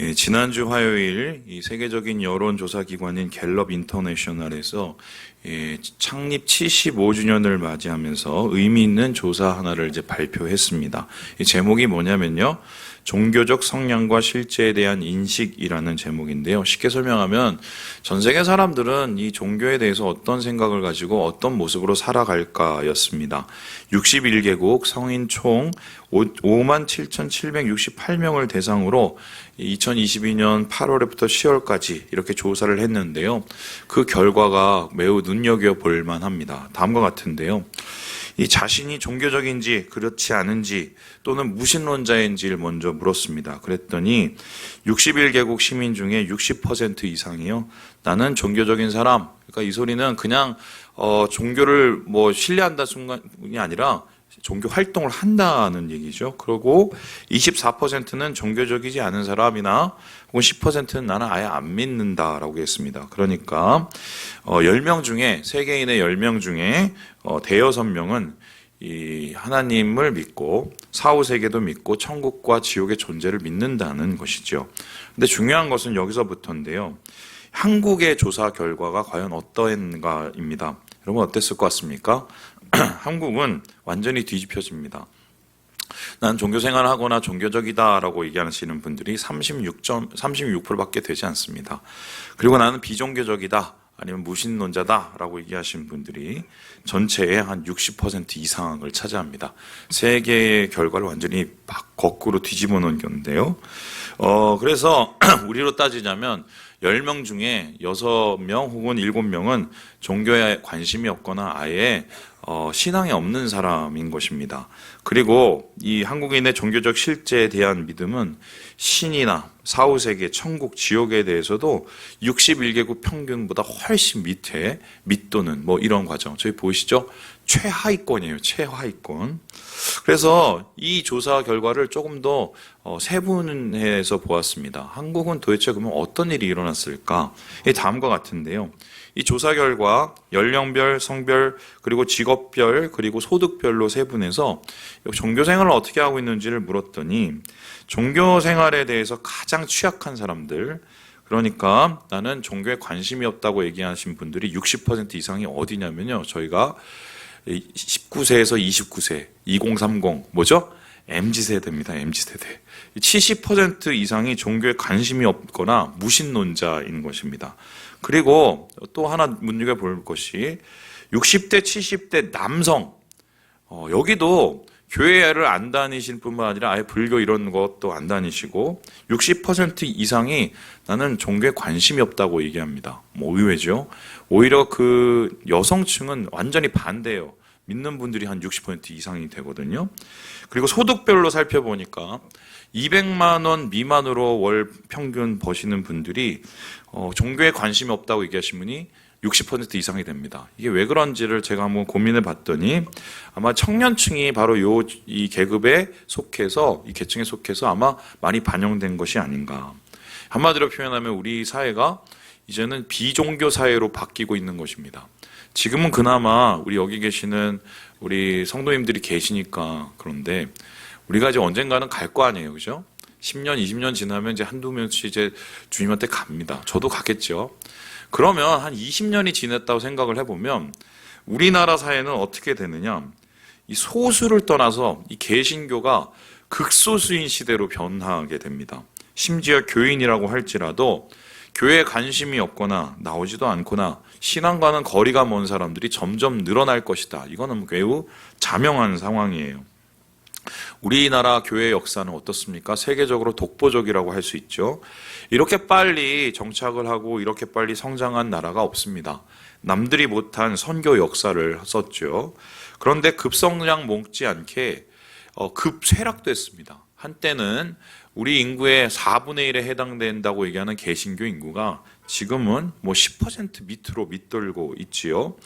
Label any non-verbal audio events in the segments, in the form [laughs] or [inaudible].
예, 지난주 화요일 이 세계적인 여론조사 기관인 갤럽 인터내셔널에서 예, 창립 75주년을 맞이하면서 의미 있는 조사 하나를 이제 발표했습니다. 이 제목이 뭐냐면요. 종교적 성향과 실제에 대한 인식이라는 제목인데요. 쉽게 설명하면 전 세계 사람들은 이 종교에 대해서 어떤 생각을 가지고 어떤 모습으로 살아갈까였습니다. 61개국 성인 총 5만 7,768명을 대상으로 2022년 8월부터 10월까지 이렇게 조사를 했는데요. 그 결과가 매우 눈여겨볼 만합니다. 다음과 같은데요. 이 자신이 종교적인지 그렇지 않은지 또는 무신론자인지를 먼저 물었습니다. 그랬더니 61개국 시민 중에 60% 이상이요. 나는 종교적인 사람. 그러니까 이 소리는 그냥 어, 종교를 뭐 신뢰한다 순간이 아니라 종교 활동을 한다는 얘기죠. 그리고 24%는 종교적이지 않은 사람이나 혹은 10%는 나는 아예 안 믿는다라고 했습니다. 그러니까 어 10명 중에 세계인의 10명 중에 어 대여섯 명은 이 하나님을 믿고 사후 세계도 믿고 천국과 지옥의 존재를 믿는다는 것이죠. 근데 중요한 것은 여기서부터인데요. 한국의 조사 결과가 과연 어떠한가입니다. 여러분 어땠을 것 같습니까? [clears throat] 한국은 완전히 뒤집혀집니다. 난 종교 생활을 하거나 종교적이다라고 얘기하시는 분들이 36점, 36%밖에 되지 않습니다. 그리고 나는 비종교적이다. 아니면 무신론자다라고 얘기하시는 분들이 전체의 한 60% 이상을 차지합니다. 세계의 결과를 완전히 막 거꾸로 뒤집어 놓은 건데요. 어, 그래서 [clears throat] 우리로 따지자면 10명 중에 6명 혹은 7명은 종교에 관심이 없거나 아예 어, 신앙이 없는 사람인 것입니다. 그리고 이 한국인의 종교적 실제에 대한 믿음은 신이나 사후세계, 천국, 지옥에 대해서도 61개국 평균보다 훨씬 밑에 밑도는 뭐 이런 과정. 저희 보이시죠? 최하위권이에요. 최하위권. 그래서 이 조사 결과를 조금 더 어, 세분해서 보았습니다. 한국은 도대체 그러면 어떤 일이 일어났을까? 이 다음과 같은데요. 이 조사 결과 연령별, 성별, 그리고 직업별, 그리고 소득별로 세분해서 종교 생활을 어떻게 하고 있는지를 물었더니 종교 생활에 대해서 가장 취약한 사람들, 그러니까 나는 종교에 관심이 없다고 얘기하신 분들이 60% 이상이 어디냐면요. 저희가 19세에서 29세, 2030 뭐죠? MZ 세대입니다. MZ 세대. 70% 이상이 종교에 관심이 없거나 무신론자인 것입니다. 그리고 또 하나 문제가 볼 것이 60대, 70대 남성 어, 여기도 교회를 안 다니실 뿐만 아니라 아예 불교 이런 것도 안 다니시고 60% 이상이 나는 종교에 관심이 없다고 얘기합니다. 뭐 의외죠. 오히려 그 여성층은 완전히 반대예요. 믿는 분들이 한 60% 이상이 되거든요. 그리고 소득별로 살펴보니까 200만 원 미만으로 월 평균 버시는 분들이 어, 종교에 관심이 없다고 얘기하신 분이 60% 이상이 됩니다. 이게 왜 그런지를 제가 한번 고민해 봤더니 아마 청년층이 바로 요 이 계급에 속해서 이 계층에 속해서 아마 많이 반영된 것이 아닌가. 한마디로 표현하면 우리 사회가 이제는 비종교 사회로 바뀌고 있는 것입니다. 지금은 그나마 우리 여기 계시는 우리 성도님들이 계시니까 그런데 우리가 이제 언젠가는 갈 거 아니에요. 그죠? 10년, 20년 지나면 이제 한두 명씩 이제 주님한테 갑니다. 저도 갔겠죠. 그러면 한 20년이 지났다고 생각을 해보면 우리나라 사회는 어떻게 되느냐. 이 소수를 떠나서 이 개신교가 극소수인 시대로 변하게 됩니다. 심지어 교인이라고 할지라도 교회에 관심이 없거나 나오지도 않거나 신앙과는 거리가 먼 사람들이 점점 늘어날 것이다. 이거는 매우 자명한 상황이에요. 우리나라 교회 역사는 어떻습니까? 세계적으로 독보적이라고 할 수 있죠. 이렇게 빨리 정착을 하고 이렇게 빨리 성장한 나라가 없습니다. 남들이 못한 선교 역사를 썼죠. 그런데 급성장 못지않게 어, 급쇠락됐습니다. 한때는 우리 인구의 4분의 1에 해당된다고 얘기하는 개신교 인구가 지금은 뭐 10% 밑으로 밑돌고 있지요.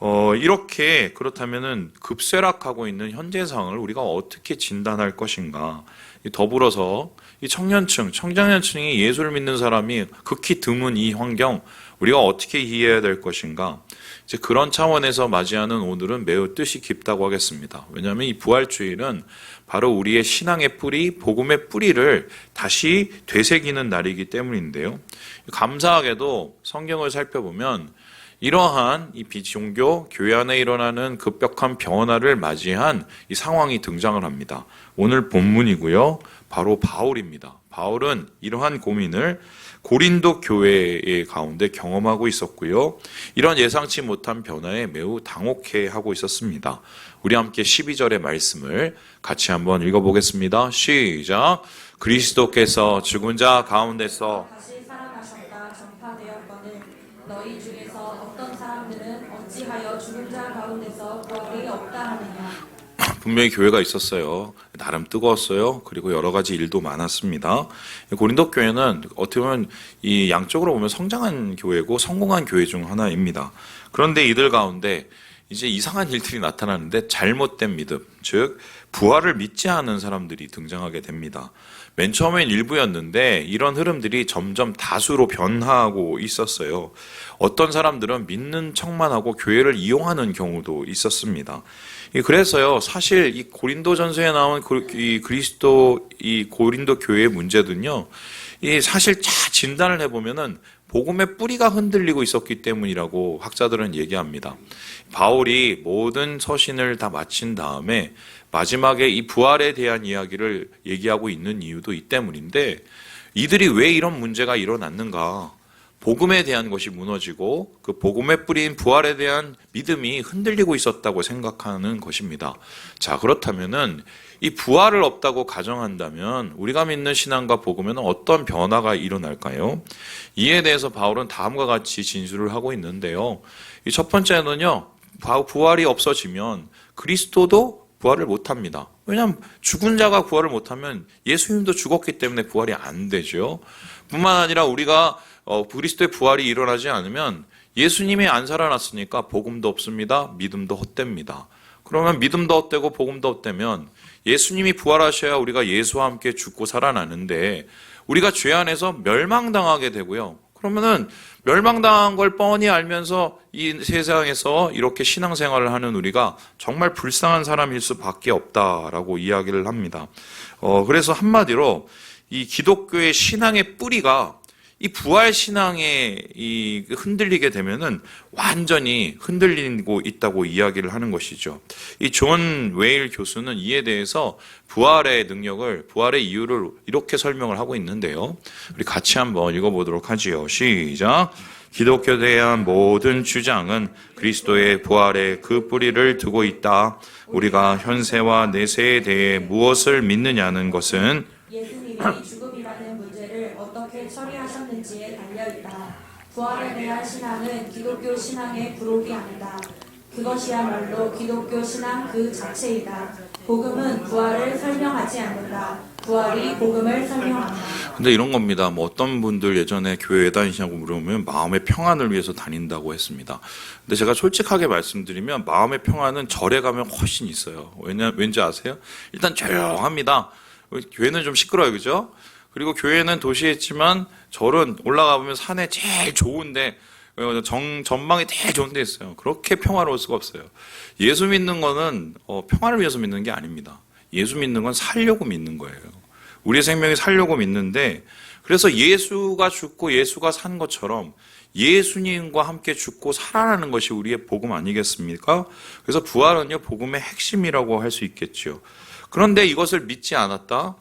어, 이렇게 그렇다면은 급쇠락하고 있는 현재 상황을 우리가 어떻게 진단할 것인가? 더불어서 이 청년층, 청장년층이 예수를 믿는 사람이 극히 드문 이 환경 우리가 어떻게 이해해야 될 것인가? 이제 그런 차원에서 맞이하는 오늘은 매우 뜻이 깊다고 하겠습니다. 왜냐하면 이 부활주일은 바로 우리의 신앙의 뿌리, 복음의 뿌리를 다시 되새기는 날이기 때문인데요. 감사하게도 성경을 살펴보면 이러한 이 비종교 교회 안에 일어나는 급격한 변화를 맞이한 이 상황이 등장을 합니다. 오늘 본문이고요. 바로 바울입니다. 바울은 이러한 고민을 고린도 교회의 가운데 경험하고 있었고요. 이런 예상치 못한 변화에 매우 당혹해 하고 있었습니다. 우리 함께 12절의 말씀을 같이 한번 읽어보겠습니다. 시작. 그리스도께서 죽은 자 가운데서 다시 살아나셨다 전파되었거늘 너희 중에서 어떤 사람들은 어찌하여 죽은 자 가운데서 부활이 없다 하느냐 [clears throat] 분명히 교회가 있었어요. 나름 뜨거웠어요. 그리고 여러 가지 일도 많았습니다. 고린도 교회는 어떻게 보면 이 양쪽으로 보면 성장한 교회고 성공한 교회 중 하나입니다. 그런데 이들 가운데 이제 이상한 일들이 나타나는데 잘못된 믿음, 즉 부활을 믿지 않은 사람들이 등장하게 됩니다. 맨 처음엔 일부였는데 이런 흐름들이 점점 다수로 변화하고 있었어요. 어떤 사람들은 믿는 척만 하고 교회를 이용하는 경우도 있었습니다. 이 그래서요, 사실 이 고린도 전서에 나온 그- 이 그리스도 이 고린도 교회의 문제는요, 이 사실 자 진단을 해보면은 복음의 뿌리가 흔들리고 있었기 때문이라고 학자들은 얘기합니다. 바울이 모든 서신을 다 마친 다음에 마지막에 이 부활에 대한 이야기를 얘기하고 있는 이유도 이 때문인데 이들이 왜 이런 문제가 일어났는가? 복음에 대한 것이 무너지고 그 복음의 뿌리인 부활에 대한 믿음이 흔들리고 있었다고 생각하는 것입니다. 자, 그렇다면은 이 부활을 없다고 가정한다면 우리가 믿는 신앙과 복음에는 어떤 변화가 일어날까요? 이에 대해서 바울은 다음과 같이 진술을 하고 있는데요. 이 첫 번째는요. 바- 부활이 없어지면 그리스도도 부활을 못 합니다. 왜냐하면 죽은 자가 부활을 못하면 예수님도 죽었기 때문에 부활이 안 되죠. 뿐만 아니라 우리가 어, 그리스도의 부활이 일어나지 않으면 예수님이 안 살아났으니까 복음도 없습니다. 믿음도 헛됩니다. 그러면 믿음도 헛되고 복음도 헛되면 예수님이 부활하셔야 우리가 예수와 함께 죽고 살아나는데 우리가 죄 안에서 멸망당하게 되고요. 그러면은 멸망당한 걸 뻔히 알면서 이 세상에서 이렇게 신앙생활을 하는 우리가 정말 불쌍한 사람일 수밖에 없다라고 이야기를 합니다. 어, 그래서 한마디로 이 기독교의 신앙의 뿌리가 이 부활 신앙에 이 흔들리게 되면은 완전히 흔들리고 있다고 이야기를 하는 것이죠. 이 존 웨일 교수는 이에 대해서 부활의 능력을 부활의 이유를 이렇게 설명을 하고 있는데요. 우리 같이 한번 읽어보도록 하지요. 시작. 기독교에 대한 모든 주장은 그리스도의 부활에 그 뿌리를 두고 있다. 우리가 현세와 내세에 대해 무엇을 믿느냐는 것은 예수님이 죽음이라는 어떻게 처리하셨는지에 달려있다 부활에 대한 신앙은 기독교 신앙의 부록이 아니다 그것이야말로 기독교 신앙 그 자체이다 복음은 부활을 설명하지 않는다 부활이 복음을 설명한다 근데 이런 겁니다. 뭐 어떤 분들 예전에 교회에 다니시냐고 물어보면 마음의 평안을 위해서 다닌다고 했습니다. 근데 제가 솔직하게 말씀드리면 마음의 평안은 절에 가면 훨씬 있어요. 왜냐, 왠지 아세요? 일단 조용합니다. 교회는 좀 시끄러워요. 그죠? 그리고 교회는 도시에 있지만 절은 올라가 보면 산에 제일 좋은데 어, 정, 전망이 제일 좋은 데 있어요. 그렇게 평화로울 수가 없어요. 예수 믿는 거는 어, 평화를 위해서 믿는 게 아닙니다. 예수 믿는 건 살려고 믿는 거예요. 우리의 생명이 살려고 믿는데 그래서 예수가 죽고 예수가 산 것처럼 예수님과 함께 죽고 살아나는 것이 우리의 복음 아니겠습니까? 그래서 부활은요 복음의 핵심이라고 할 수 있겠죠. 그런데 이것을 믿지 않았다.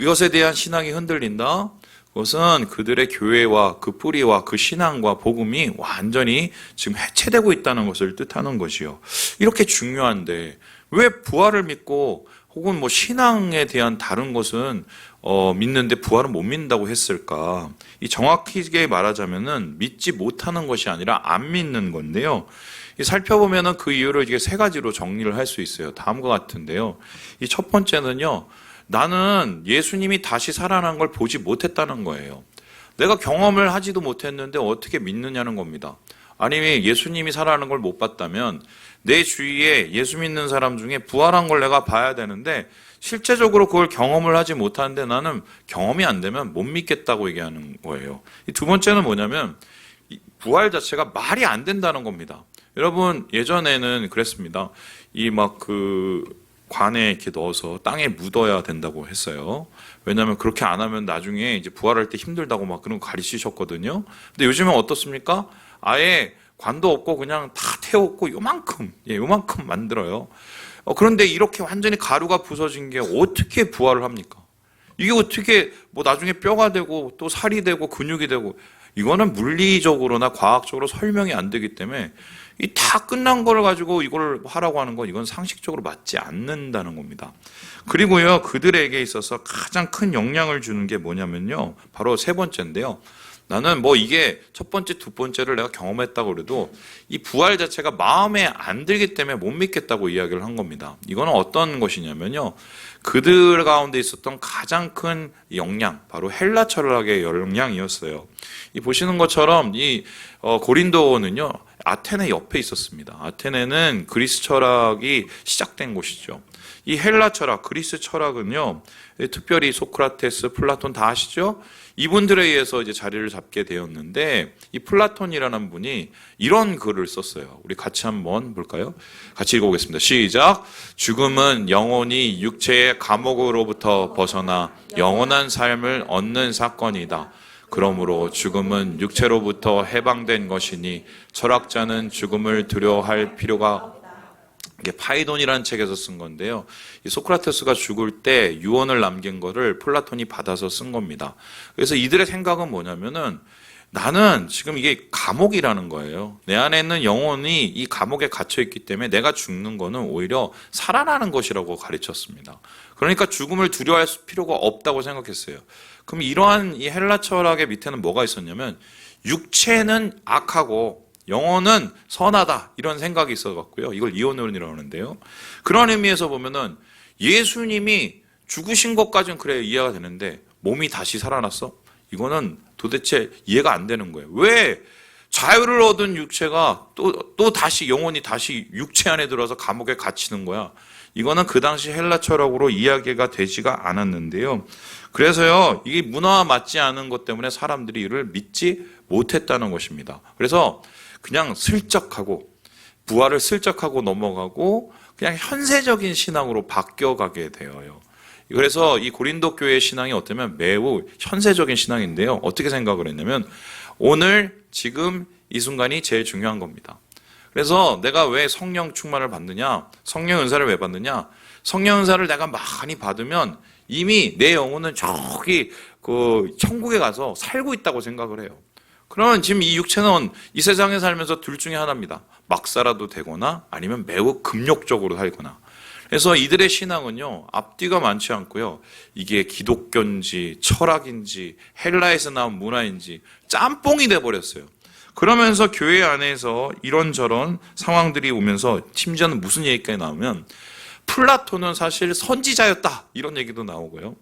이것에 대한 신앙이 흔들린다. 그것은 그들의 교회와 그 뿌리와 그 신앙과 복음이 완전히 지금 해체되고 있다는 것을 뜻하는 것이요. 이렇게 중요한데 왜 부활을 믿고 혹은 뭐 신앙에 대한 다른 것은 어, 믿는데 부활은 못 믿는다고 했을까? 이 정확하게 말하자면은 믿지 못하는 것이 아니라 안 믿는 건데요. 이 살펴보면은 그 이유를 이게 세 가지로 정리를 할 수 있어요. 다음과 같은데요. 이 첫 번째는요. 나는 예수님이 다시 살아난 걸 보지 못했다는 거예요. 내가 경험을 하지도 못했는데 어떻게 믿느냐는 겁니다. 아니 예수님이 살아나는 걸 못 봤다면 내 주위에 예수 믿는 사람 중에 부활한 걸 내가 봐야 되는데 실제적으로 그걸 경험을 하지 못하는데 나는 경험이 안 되면 못 믿겠다고 얘기하는 거예요. 이두 번째는 뭐냐면 이 부활 자체가 말이 안 된다는 겁니다. 여러분 예전에는 그랬습니다. 이 막그 관에 이렇게 넣어서 땅에 묻어야 된다고 했어요. 왜냐하면 그렇게 안 하면 나중에 이제 부활할 때 힘들다고 막 그런 거 가르치셨거든요. 근데 요즘은 어떻습니까? 아예 관도 없고 그냥 다 태웠고 요만큼, 예, 요만큼 만들어요. 어, 그런데 이렇게 완전히 가루가 부서진 게 어떻게 부활을 합니까? 이게 어떻게 뭐 나중에 뼈가 되고 또 살이 되고 근육이 되고 이거는 물리적으로나 과학적으로 설명이 안 되기 때문에 이 다 끝난 걸 가지고 이걸 하라고 하는 건 이건 상식적으로 맞지 않는다는 겁니다. 그리고요 그들에게 있어서 가장 큰 영향을 주는 게 뭐냐면요 바로 세 번째인데요. 나는 뭐 이게 첫 번째, 두 번째를 내가 경험했다고 그래도 이 부활 자체가 마음에 안 들기 때문에 못 믿겠다고 이야기를 한 겁니다. 이거는 어떤 것이냐면요. 그들 가운데 있었던 가장 큰 영향, 바로 헬라 철학의 영향이었어요. 이 보시는 것처럼 이 어, 고린도는요, 아테네 옆에 있었습니다. 아테네는 그리스 철학이 시작된 곳이죠. 이 헬라 철학, 그리스 철학은요, 특별히 소크라테스, 플라톤 다 아시죠? 이분들에 의해서 이제 자리를 잡게 되었는데 이 플라톤이라는 분이 이런 글을 썼어요. 우리 같이 한번 볼까요? 같이 읽어보겠습니다. 시작. 죽음은 영혼이 육체의 감옥으로부터 벗어나 영원한 삶을 얻는 사건이다. 그러므로 죽음은 육체로부터 해방된 것이니 철학자는 죽음을 두려워할 필요가 이게 파이돈이라는 책에서 쓴 건데요. 이 소크라테스가 죽을 때 유언을 남긴 거를 플라톤이 받아서 쓴 겁니다. 그래서 이들의 생각은 뭐냐면은 나는 지금 이게 감옥이라는 거예요. 내 안에 있는 영혼이 이 감옥에 갇혀 있기 때문에 내가 죽는 거는 오히려 살아나는 것이라고 가르쳤습니다. 그러니까 죽음을 두려워할 필요가 없다고 생각했어요. 그럼 이러한 이 헬라 철학의 밑에는 뭐가 있었냐면 육체는 악하고 영혼은 선하다 이런 생각이 있어 갖고요. 이걸 이혼론이라고 하는데요. 그런 의미에서 보면은 예수님이 죽으신 것까지는 그래 이해가 되는데 몸이 다시 살아났어? 이거는 도대체 이해가 안 되는 거예요. 왜 자유를 얻은 육체가 또, 또 다시 영혼이 다시 육체 안에 들어서 감옥에 갇히는 거야? 이거는 그 당시 헬라 철학으로 이야기가 되지가 않았는데요. 그래서요, 이게 문화와 맞지 않은 것 때문에 사람들이 이를 믿지 못했다는 것입니다. 그래서 그냥 슬쩍하고 부활을 슬쩍하고 넘어가고 그냥 현세적인 신앙으로 바뀌어가게 되어요. 그래서 이 고린도 교회의 신앙이 어쩌면 매우 현세적인 신앙인데요. 어떻게 생각을 했냐면 오늘 지금 이 순간이 제일 중요한 겁니다. 그래서 내가 왜 성령 충만을 받느냐? 성령 은사를 왜 받느냐? 성령 은사를 내가 많이 받으면 이미 내 영혼은 저기 그 천국에 가서 살고 있다고 생각을 해요. 그러면 지금 이 육체는 이 세상에 살면서 둘 중에 하나입니다. 막 살아도 되거나 아니면 매우 금욕적으로 살거나. 그래서 이들의 신앙은요, 앞뒤가 많지 않고요. 이게 기독교인지 철학인지 헬라에서 나온 문화인지 짬뽕이 돼버렸어요. 그러면서 교회 안에서 이런저런 상황들이 오면서 심지어는 무슨 얘기까지 나오면 플라톤은 사실 선지자였다. 이런 얘기도 나오고요.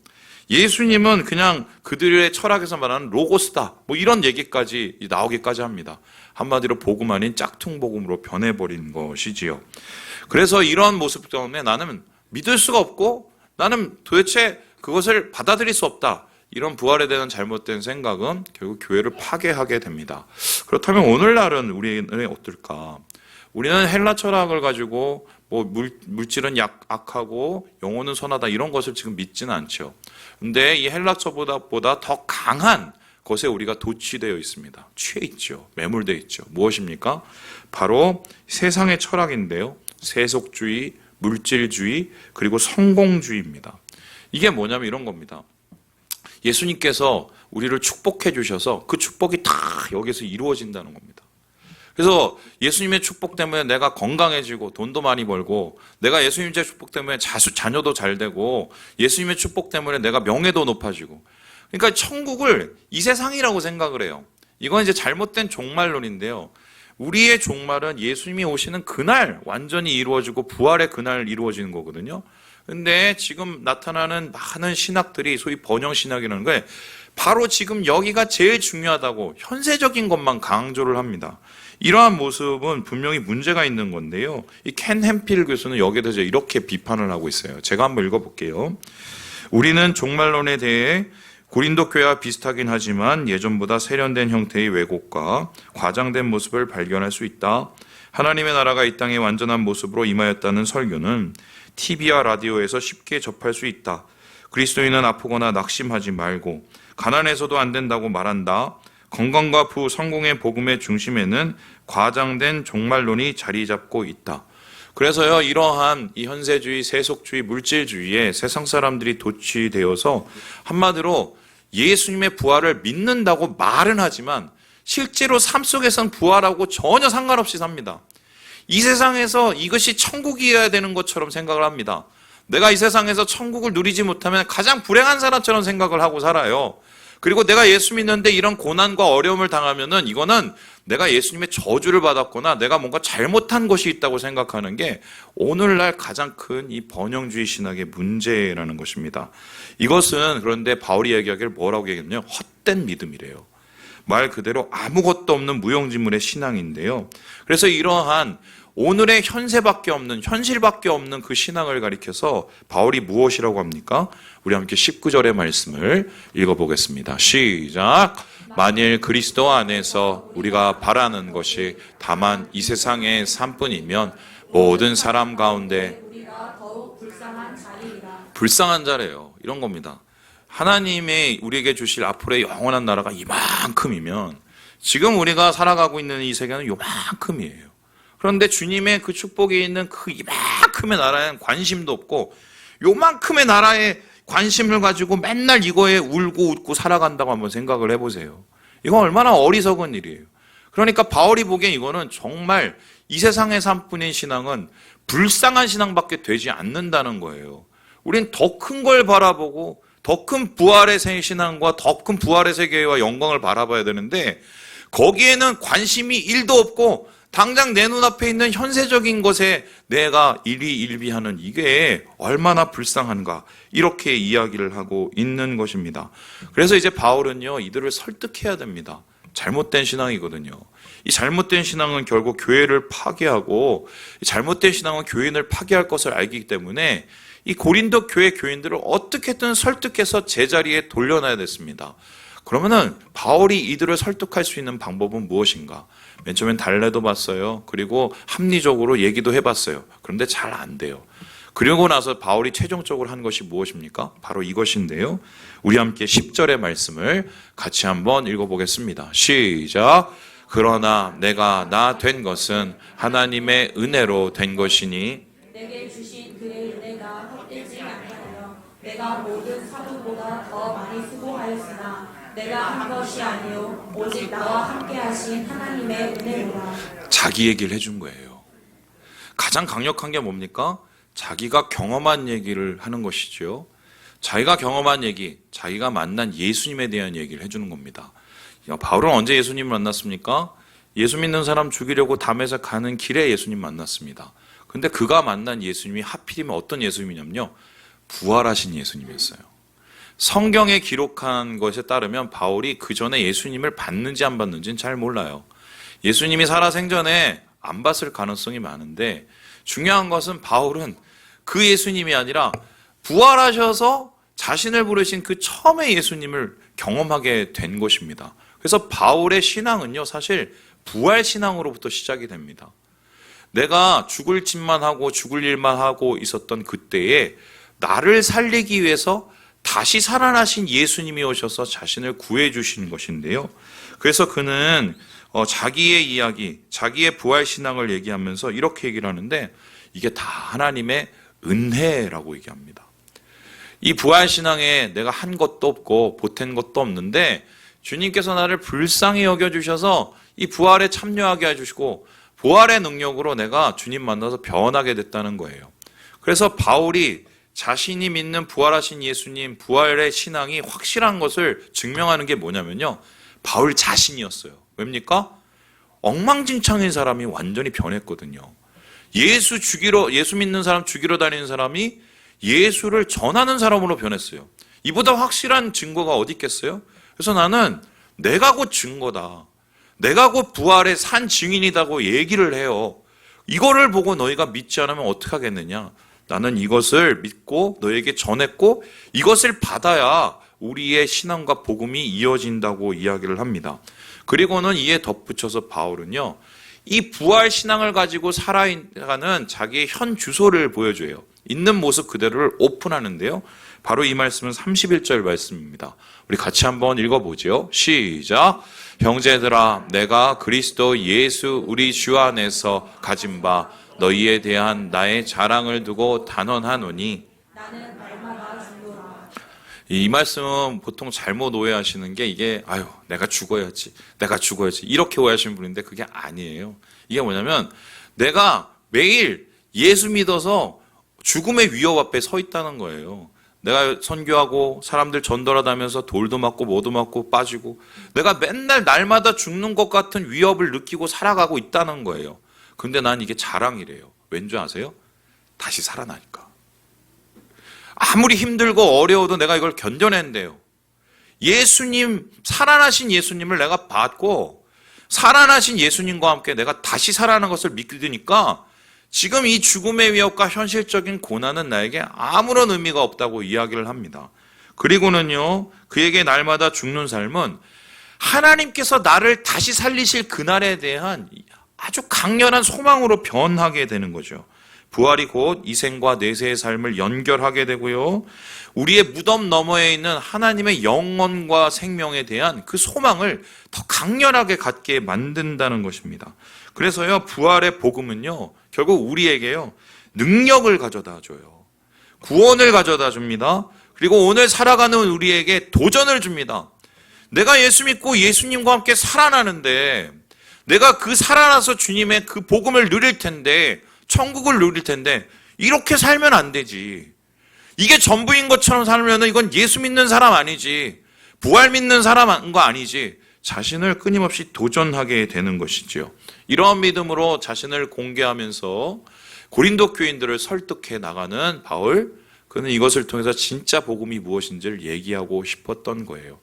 예수님은 그냥 그들의 철학에서 말하는 로고스다. 뭐 이런 얘기까지 나오기까지 합니다. 한마디로 복음 아닌 짝퉁 복음으로 변해버린 것이지요. 그래서 이런 모습 때문에 나는 믿을 수가 없고 나는 도대체 그것을 받아들일 수 없다. 이런 부활에 대한 잘못된 생각은 결국 교회를 파괴하게 됩니다. 그렇다면 오늘날은 우리는 어떨까? 우리는 헬라 철학을 가지고 뭐 물, 물질은 약, 악하고 영혼은 선하다 이런 것을 지금 믿지는 않죠. 근데 이 헬라 철보다 더 강한 것에 우리가 도취되어 있습니다. 취해 있죠. 매몰되어 있죠. 무엇입니까? 바로 세상의 철학인데요. 세속주의, 물질주의, 그리고 성공주의입니다. 이게 뭐냐면 이런 겁니다. 예수님께서 우리를 축복해 주셔서 그 축복이 다 여기서 이루어진다는 겁니다. 그래서 예수님의 축복 때문에 내가 건강해지고 돈도 많이 벌고 내가 예수님의 축복 때문에 자수, 자녀도 잘 되고 예수님의 축복 때문에 내가 명예도 높아지고 그러니까 천국을 이 세상이라고 생각을 해요. 이건 이제 잘못된 종말론인데요. 우리의 종말은 예수님이 오시는 그날 완전히 이루어지고 부활의 그날 이루어지는 거거든요. 근데 지금 나타나는 많은 신학들이 소위 번영 신학이라는 거에 바로 지금 여기가 제일 중요하다고 현세적인 것만 강조를 합니다. 이러한 모습은 분명히 문제가 있는 건데요. 이 켄 햄필 교수는 여기에 대해서 이렇게 비판을 하고 있어요. 제가 한번 읽어볼게요. 우리는 종말론에 대해 고린도 교회와 비슷하긴 하지만 예전보다 세련된 형태의 왜곡과 과장된 모습을 발견할 수 있다. 하나님의 나라가 이 땅에 완전한 모습으로 임하였다는 설교는 TV와 라디오에서 쉽게 접할 수 있다. 그리스도인은 아프거나 낙심하지 말고 가난해서도 안 된다고 말한다. 건강과 부 성공의 복음의 중심에는 과장된 종말론이 자리 잡고 있다. 그래서요, 이러한 이 현세주의, 세속주의, 물질주의에 세상 사람들이 도취되어서 한마디로 예수님의 부활을 믿는다고 말은 하지만 실제로 삶 속에선 부활하고 전혀 상관없이 삽니다. 이 세상에서 이것이 천국이어야 되는 것처럼 생각을 합니다. 내가 이 세상에서 천국을 누리지 못하면 가장 불행한 사람처럼 생각을 하고 살아요. 그리고 내가 예수 믿는데 이런 고난과 어려움을 당하면은 이거는 내가 예수님의 저주를 받았거나 내가 뭔가 잘못한 것이 있다고 생각하는 게 오늘날 가장 큰 이 번영주의 신학의 문제라는 것입니다. 이것은 그런데 바울이 얘기하기를 뭐라고 얘기했냐면 헛된 믿음이래요. 말 그대로 아무것도 없는 무용지물의 신앙인데요. 그래서 이러한 오늘의 현세밖에 없는 현실밖에 없는 그 신앙을 가리켜서 바울이 무엇이라고 합니까? 우리 함께 19절의 말씀을 읽어보겠습니다. 시작. 만일 그리스도 안에서 우리가 바라는 것이 다만 이 세상의 삶뿐이면 모든 사람 가운데 불쌍한 자래요. 이런 겁니다. 하나님의 우리에게 주실 앞으로의 영원한 나라가 이만큼이면 지금 우리가 살아가고 있는 이 세계는 요만큼이에요. 그런데 주님의 그 축복이 있는 그 이만큼의 나라에는 관심도 없고 요만큼의 나라에 관심을 가지고 맨날 이거에 울고 웃고 살아간다고 한번 생각을 해보세요. 이건 얼마나 어리석은 일이에요. 그러니까 바울이 보기엔 이거는 정말 이 세상의 삶뿐인 신앙은 불쌍한 신앙밖에 되지 않는다는 거예요. 우린 더 큰 걸 바라보고 더 큰 부활의 세- 신앙과 더 큰 부활의 세계와 영광을 바라봐야 되는데 거기에는 관심이 일도 없고 당장 내 눈앞에 있는 현세적인 것에 내가 일희일비하는 이게 얼마나 불쌍한가 이렇게 이야기를 하고 있는 것입니다. 그래서 이제 바울은요 이들을 설득해야 됩니다. 잘못된 신앙이거든요. 이 잘못된 신앙은 결국 교회를 파괴하고 이 잘못된 신앙은 교인을 파괴할 것을 알기 때문에 이 고린도 교회 교인들을 어떻게든 설득해서 제자리에 돌려놔야 됐습니다. 그러면은 바울이 이들을 설득할 수 있는 방법은 무엇인가? 맨 처음엔 달래도 봤어요. 그리고 합리적으로 얘기도 해봤어요. 그런데 잘 안 돼요. 그리고 나서 바울이 최종적으로 한 것이 무엇입니까? 바로 이것인데요. 우리 함께 10절의 말씀을 같이 한번 읽어보겠습니다. 시작. 그러나 내가 나 된 것은 하나님의 은혜로 된 것이니 내게 주신 그의 은혜가 헛되지 아니하여 내가 모든 사도보다 더 많이 수고하였으나 내가 한 것이 아니요 오직 나와 함께 하신 하나님의 은혜로라. 자기 얘기를 해준 거예요. 가장 강력한 게 뭡니까? 자기가 경험한 얘기를 하는 것이죠. 자기가 경험한 얘기, 자기가 만난 예수님에 대한 얘기를 해주는 겁니다. 야, 바울은 언제 예수님을 만났습니까? 예수 믿는 사람 죽이려고 담에서 가는 길에 예수님 만났습니다. 근데 그가 만난 예수님이 하필이면 어떤 예수님이냐면요. 부활하신 예수님이었어요. 성경에 기록한 것에 따르면 바울이 그 전에 예수님을 봤는지 안 봤는지는 잘 몰라요. 예수님이 살아 생전에 안 봤을 가능성이 많은데 중요한 것은 바울은 그 예수님이 아니라 부활하셔서 자신을 부르신 그 처음의 예수님을 경험하게 된 것입니다. 그래서 바울의 신앙은요, 사실 부활 신앙으로부터 시작이 됩니다. 내가 죽을 짓만 하고 죽을 일만 하고 있었던 그때에 나를 살리기 위해서 다시 살아나신 예수님이 오셔서 자신을 구해 주신 것인데요. 그래서 그는 어, 자기의 이야기, 자기의 부활 신앙을 얘기하면서 이렇게 얘기를 하는데 이게 다 하나님의 은혜라고 얘기합니다. 이 부활 신앙에 내가 한 것도 없고 보탠 것도 없는데 주님께서 나를 불쌍히 여겨 주셔서 이 부활에 참여하게 해 주시고 부활의 능력으로 내가 주님 만나서 변하게 됐다는 거예요. 그래서 바울이 자신이 믿는 부활하신 예수님 부활의 신앙이 확실한 것을 증명하는 게 뭐냐면요. 바울 자신이었어요. 왜입니까? 엉망진창인 사람이 완전히 변했거든요. 예수 죽이러 예수 믿는 사람 죽이러 다니는 사람이 예수를 전하는 사람으로 변했어요. 이보다 확실한 증거가 어디 있겠어요? 그래서 나는 내가 곧 증거다. 내가 곧 부활의 산 증인이다고 얘기를 해요. 이거를 보고 너희가 믿지 않으면 어떻게 하겠느냐? 나는 이것을 믿고 너에게 전했고 이것을 받아야 우리의 신앙과 복음이 이어진다고 이야기를 합니다. 그리고는 이에 덧붙여서 바울은요. 이 부활 신앙을 가지고 살아가는 자기의 현 주소를 보여줘요. 있는 모습 그대로를 오픈하는데요. 바로 이 말씀은 31절 말씀입니다. 우리 같이 한번 읽어보죠. 시작. 형제들아, 내가 그리스도 예수 우리 주 안에서 가진 바 너희에 대한 나의 자랑을 두고 단언하노니. 이 말씀은 보통 잘못 오해하시는 게 이게 아유 내가 죽어야지 내가 죽어야지 이렇게 오해하시는 분인데 그게 아니에요 이게 뭐냐면 내가 매일 예수 믿어서 죽음의 위협 앞에 서 있다는 거예요 내가 선교하고 사람들 전도하다면서 돌도 맞고 뭐도 맞고 빠지고 내가 맨날 날마다 죽는 것 같은 위협을 느끼고 살아가고 있다는 거예요 근데 난 이게 자랑이래요 왠지 아세요? 다시 살아나니까 아무리 힘들고 어려워도 내가 이걸 견뎌낸대요. 예수님, 살아나신 예수님을 내가 받고, 살아나신 예수님과 함께 내가 다시 살아나는 것을 믿으니까, 지금 이 죽음의 위협과 현실적인 고난은 나에게 아무런 의미가 없다고 이야기를 합니다. 그리고는요, 그에게 날마다 죽는 삶은 하나님께서 나를 다시 살리실 그날에 대한 아주 강렬한 소망으로 변하게 되는 거죠. 부활이 곧 이생과 내세의 삶을 연결하게 되고요. 우리의 무덤 너머에 있는 하나님의 영원과 생명에 대한 그 소망을 더 강렬하게 갖게 만든다는 것입니다. 그래서요, 부활의 복음은요, 결국 우리에게요, 능력을 가져다 줘요. 구원을 가져다 줍니다. 그리고 오늘 살아가는 우리에게 도전을 줍니다. 내가 예수 믿고 예수님과 함께 살아나는데, 내가 그 살아나서 주님의 그 복음을 누릴 텐데, 천국을 누릴 텐데 이렇게 살면 안 되지. 이게 전부인 것처럼 살면 이건 예수 믿는 사람 아니지. 부활 믿는 사람인 거 아니지. 자신을 끊임없이 도전하게 되는 것이지요. 이러한 믿음으로 자신을 공개하면서 고린도 교인들을 설득해 나가는 바울, 그는 이것을 통해서 진짜 복음이 무엇인지를 얘기하고 싶었던 거예요.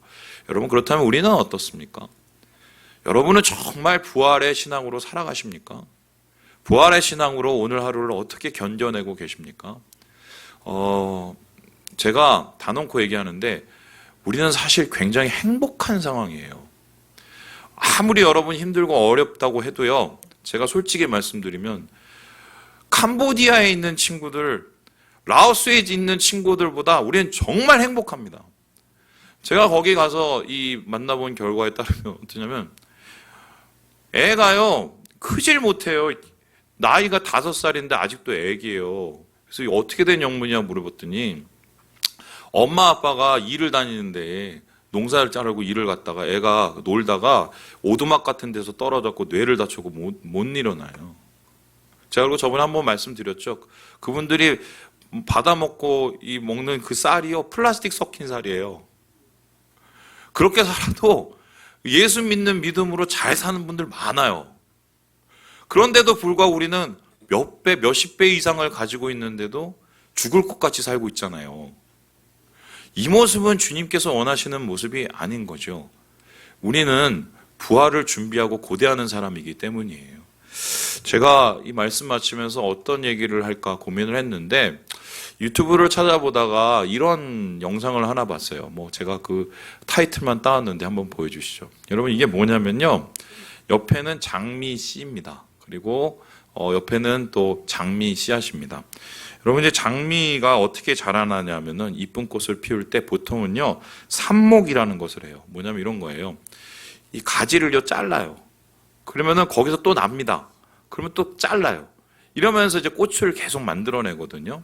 여러분 그렇다면 우리는 어떻습니까? 여러분은 정말 부활의 신앙으로 살아가십니까? 부활의 신앙으로 오늘 하루를 어떻게 견뎌내고 계십니까? 어, 제가 단언코 얘기하는데 우리는 사실 굉장히 행복한 상황이에요. 아무리 여러분 힘들고 어렵다고 해도요, 제가 솔직히 말씀드리면 캄보디아에 있는 친구들, 라오스에 있는 친구들보다 우리는 정말 행복합니다. 제가 거기 가서 이 만나본 결과에 따르면 어떠냐면 애가요 크질 못해요. 나이가 다섯 살인데 아직도 애기예요. 그래서 어떻게 된 영문이냐 물어봤더니 엄마 아빠가 일을 다니는데 농사를 자르고 일을 갔다가 애가 놀다가 오두막 같은 데서 떨어졌고 뇌를 다치고 못, 못 일어나요. 제가 그리고 저번에 한번 말씀드렸죠. 그분들이 받아 먹고 이 먹는 그 쌀이요 플라스틱 섞인 쌀이에요. 그렇게 살아도 예수 믿는 믿음으로 잘 사는 분들 많아요. 그런데도 불구하고 우리는 몇 배, 몇십 배 이상을 가지고 있는데도 죽을 것 같이 살고 있잖아요. 이 모습은 주님께서 원하시는 모습이 아닌 거죠. 우리는 부활을 준비하고 고대하는 사람이기 때문이에요. 제가 이 말씀 마치면서 어떤 얘기를 할까 고민을 했는데 유튜브를 찾아보다가 이런 영상을 하나 봤어요. 뭐 제가 그 타이틀만 따왔는데 한번 보여주시죠. 여러분 이게 뭐냐면요. 옆에는 장미 씨입니다. 그리고 어, 옆에는 또 장미 씨앗입니다. 여러분 이제 장미가 어떻게 자라나냐면은 이쁜 꽃을 피울 때 보통은요 삽목이라는 것을 해요. 뭐냐면 이런 거예요. 이 가지를요 잘라요. 그러면은 거기서 또 납니다. 그러면 또 잘라요. 이러면서 이제 꽃을 계속 만들어내거든요.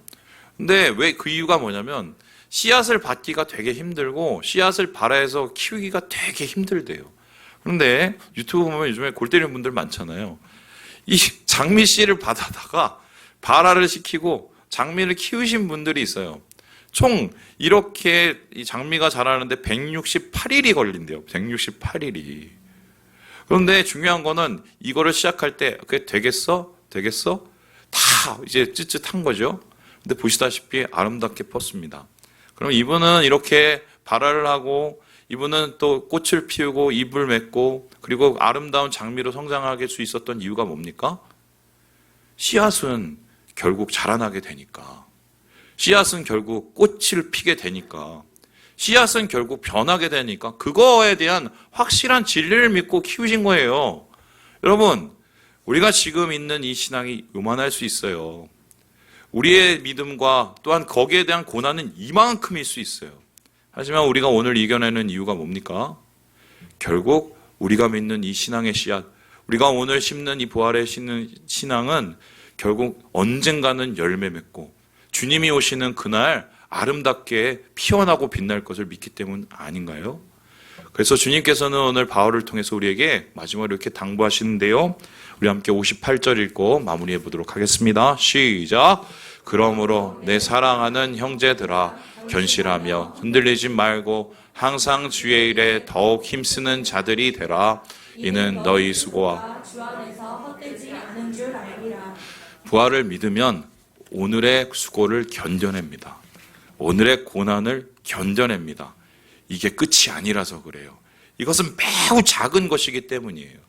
근데 왜 그 이유가 뭐냐면 씨앗을 받기가 되게 힘들고 씨앗을 발아해서 키우기가 되게 힘들대요. 그런데 유튜브 보면 요즘에 골 때리는 분들 많잖아요. 이 [laughs] 장미 씨를 받아다가 발화를 시키고 장미를 키우신 분들이 있어요. 총 이렇게 이 장미가 자라는데 168일이 걸린대요. 168일이. 그런데 중요한 거는 이거를 시작할 때 그게 되겠어? 되겠어? 다 이제 쯧쯧한 거죠. 근데 보시다시피 아름답게 폈습니다. 그럼 이분은 이렇게 발화를 하고 이분은 또 꽃을 피우고 잎을 맺고 그리고 아름다운 장미로 성장하게 할 수 있었던 이유가 뭡니까? 씨앗은 결국 자라나게 되니까. 씨앗은 결국 꽃을 피게 되니까. 씨앗은 결국 변하게 되니까 그거에 대한 확실한 진리를 믿고 키우신 거예요. 여러분, 우리가 지금 있는 이 신앙이 요만할 수 있어요. 우리의 믿음과 또한 거기에 대한 고난은 이만큼일 수 있어요. 하지만 우리가 오늘 이겨내는 이유가 뭡니까? 결국 우리가 믿는 이 신앙의 씨앗, 우리가 오늘 심는 이 부활의 신앙은 결국 언젠가는 열매 맺고 주님이 오시는 그날 아름답게 피어나고 빛날 것을 믿기 때문 아닌가요? 그래서 주님께서는 오늘 바울을 통해서 우리에게 마지막으로 이렇게 당부하시는데요. 우리 함께 58절 읽고 마무리해 보도록 하겠습니다. 시작. 그러므로 내 사랑하는 형제들아 견실하며 흔들리지 말고 항상 주의 일에 더욱 힘쓰는 자들이 되라. 이는 너희 수고와. 부활을 믿으면 오늘의 수고를 견뎌냅니다. 오늘의 고난을 견뎌냅니다. 이게 끝이 아니라서 그래요. 이것은 매우 작은 것이기 때문이에요.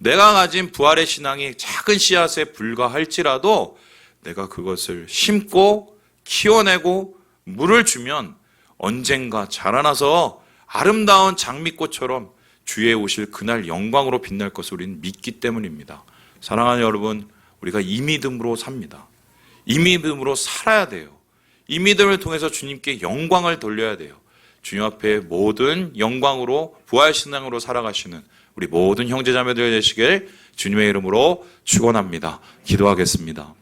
내가 가진 부활의 신앙이 작은 씨앗에 불과할지라도 내가 그것을 심고 키워내고 물을 주면 언젠가 자라나서 아름다운 장미꽃처럼 주의 오실 그날 영광으로 빛날 것을 우리는 믿기 때문입니다. 사랑하는 여러분, 우리가 이 믿음으로 삽니다. 이 믿음으로 살아야 돼요. 이 믿음을 통해서 주님께 영광을 돌려야 돼요. 주님 앞에 모든 영광으로 부활신앙으로 살아가시는 우리 모든 형제자매들 되시길 주님의 이름으로 축원합니다. 기도하겠습니다.